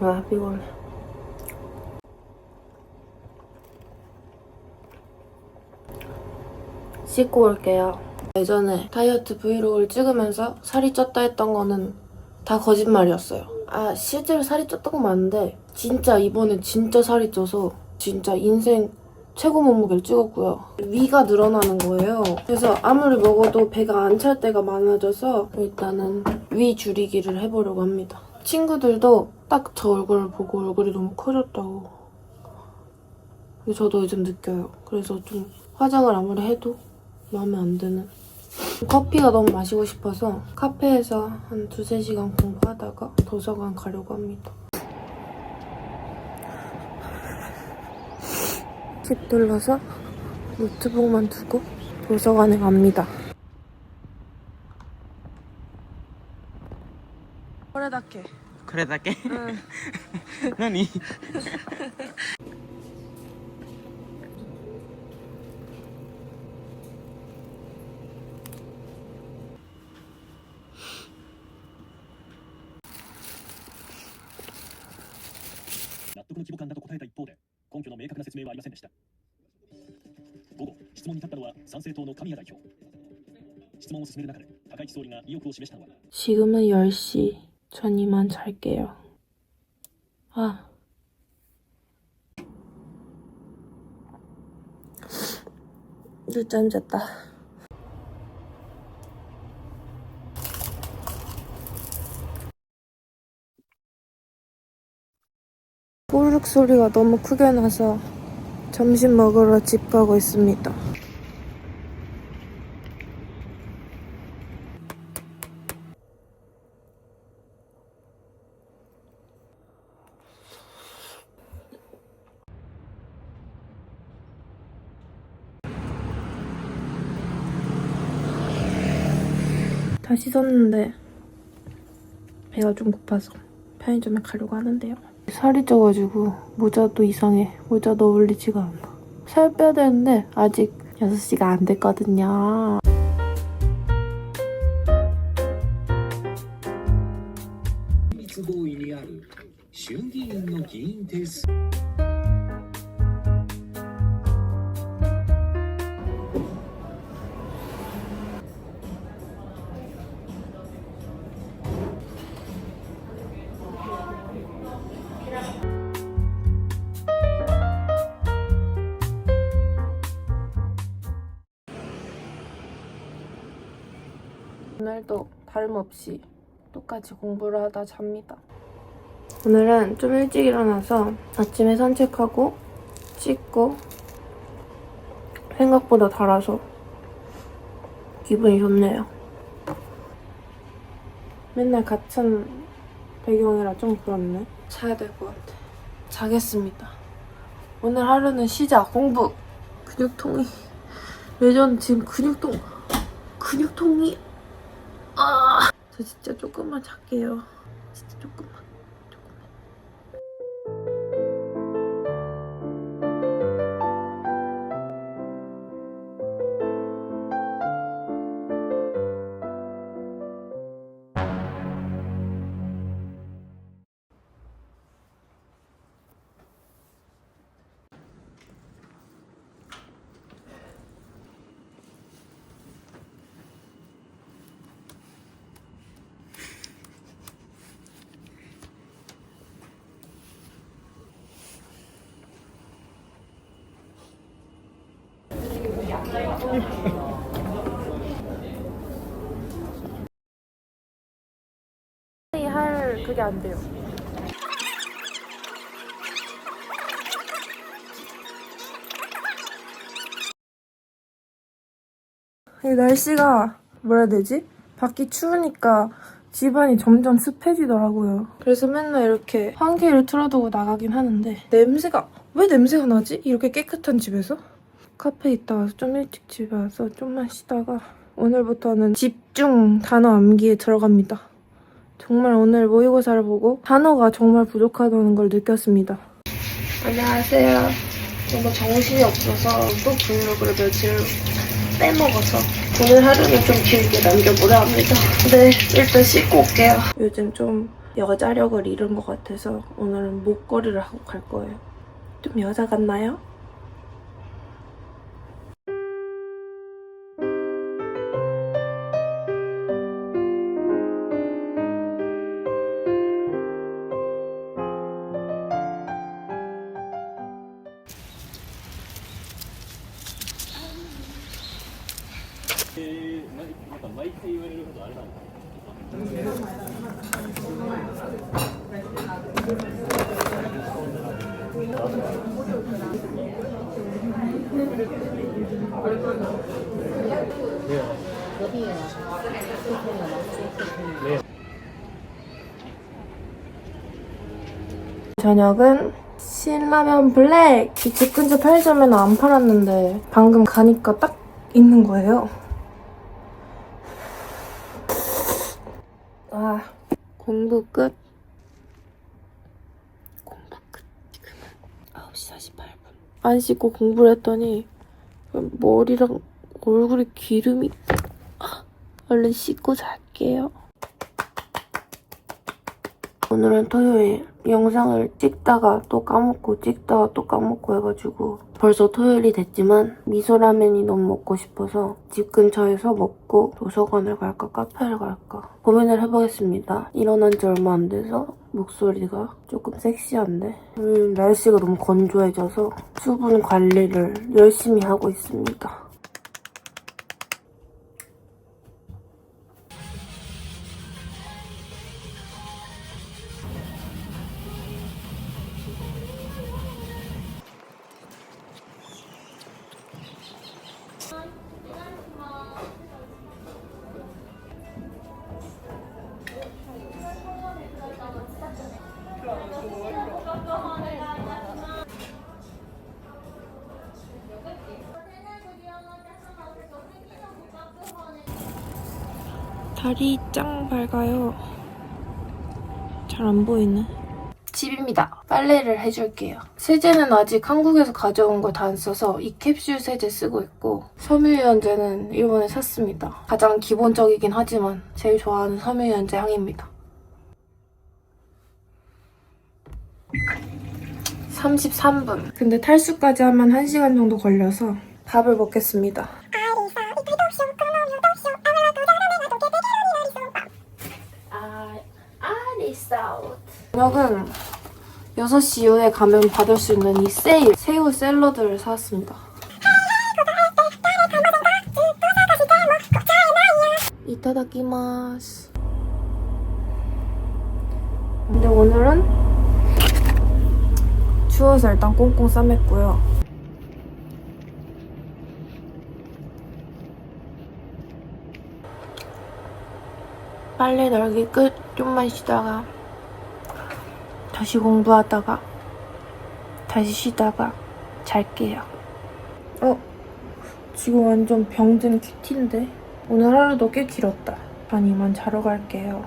아 피곤해. 씻고 올게요. 예전에 다이어트 브이로그를 찍으면서 살이 쪘다 했던 거는 다 거짓말이었어요. 아 실제로 살이 쪘던 건 맞는데 진짜 이번에 진짜 살이 쪄서 진짜 인생 최고 몸무게를 찍었고요. 위가 늘어나는 거예요. 그래서 아무리 먹어도 배가 안 찰 때가 많아져서 일단은 위 줄이기를 해보려고 합니다. 친구들도 딱 저 얼굴을 보고 얼굴이 너무 커졌다고. 저도 요즘 느껴요. 그래서 좀 화장을 아무리 해도 마음에 안 드는. 커피가 너무 마시고 싶어서 카페에서 한 두세 시간 공부하다가 도서관 가려고 합니다. 집 눌러서 노트북만 두고 도서관에 갑니다. れだけ。これだけうん。何納得の規模感だと答えた一方で根拠の明確な説明はありませんでした午後質問に立ったのは参政党の神谷代表質問を進める中で高市総理が意欲を示したのは 지금은 10시. 전 이만 잘게요. 아. 늦잠 잤다. 꼬르륵 소리가 너무 크게 나서 점심 먹으러 집 가고 있습니다. 다 씻었는데 배가 좀 고파서 편의점에 가려고 하는데요. 살이 쪄가지고 모자도 이상해. 모자도 어울리지가 않아. 살 빼야 되는데 아직 6시가 안 됐거든요. 오늘도 다름없이 똑같이 공부를 하다 잡니다. 오늘은 좀 일찍 일어나서 아침에 산책하고 씻고 생각보다 달아서 기분이 좋네요. 맨날 같은 배경이라 좀 그렇네. 자야 될 것 같아. 자겠습니다. 오늘 하루는 시작 공부. 근육통이 예전 지금 근육통 근육통이 아, 저 진짜 조금만 잘게요. 진짜 조금 할 그게 안 돼요. 이 날씨가 뭐라 해야 되지? 밖이 추우니까 집안이 점점 습해지더라고요. 그래서 맨날 이렇게 환기를 틀어두고 나가긴 하는데 냄새가 왜 냄새가 나지? 이렇게 깨끗한 집에서? 카페 있다 와서 좀 일찍 집에 와서 좀만 쉬다가 오늘부터는 집중 단어 암기에 들어갑니다. 정말 오늘 모의고사를 보고 단어가 정말 부족하다는 걸 느꼈습니다. 안녕하세요. 너무 정신이 없어서 또 브이로그를 며칠 빼먹어서 오늘 하루는 좀 길게 남겨보려 합니다. 네, 일단 씻고 올게요. 요즘 좀 여자력을 잃은 것 같아서 오늘은 목걸이를 하고 갈 거예요. 좀 여자 같나요? 저녁은 신라면 블랙! 이 집 근처 편의점에는 안 팔았는데 방금 가니까 딱 있는 거예요. 아, 공부 끝. 공부 끝. 지금은 9시 48분. 안 씻고 공부를 했더니 머리랑 얼굴에 기름이 아, 얼른 씻고 잘게요. 오늘은 토요일 영상을 찍다가 또 까먹고 찍다가 또 까먹고 해가지고 벌써 토요일이 됐지만 미소라면이 너무 먹고 싶어서 집 근처에서 먹고 도서관을 갈까 카페를 갈까 고민을 해보겠습니다. 일어난 지 얼마 안 돼서 목소리가 조금 섹시한데 음, 날씨가 너무 건조해져서 수분 관리를 열심히 하고 있습니다. 달이 짱 밝아요. 잘 안 보이네. 집입니다. 빨래를 해줄게요. 세제는 아직 한국에서 가져온 거다안 써서 이 캡슐 세제 쓰고 있고 섬유유연제는 일본에 샀습니다. 가장 기본적이긴 하지만 제일 좋아하는 섬유유연제 향입니다. 33분. 근데 탈수까지 하면 1시간 정도 걸려서 밥을 먹겠습니다. 저녁은 6시 이후에 가면 받을 수 있는 이 세일 새우 샐러드를 사왔습니다. 이타다키마스. 근데 오늘은 추워서 일단 꽁꽁 싸맸고요. 빨래 널기 끝. 좀만 쉬다가 다시 공부하다가 다시 쉬다가 잘게요. 어? 지금 완전 병든 큐티인데 오늘 하루도 꽤 길었다. 전 이만 자러 갈게요.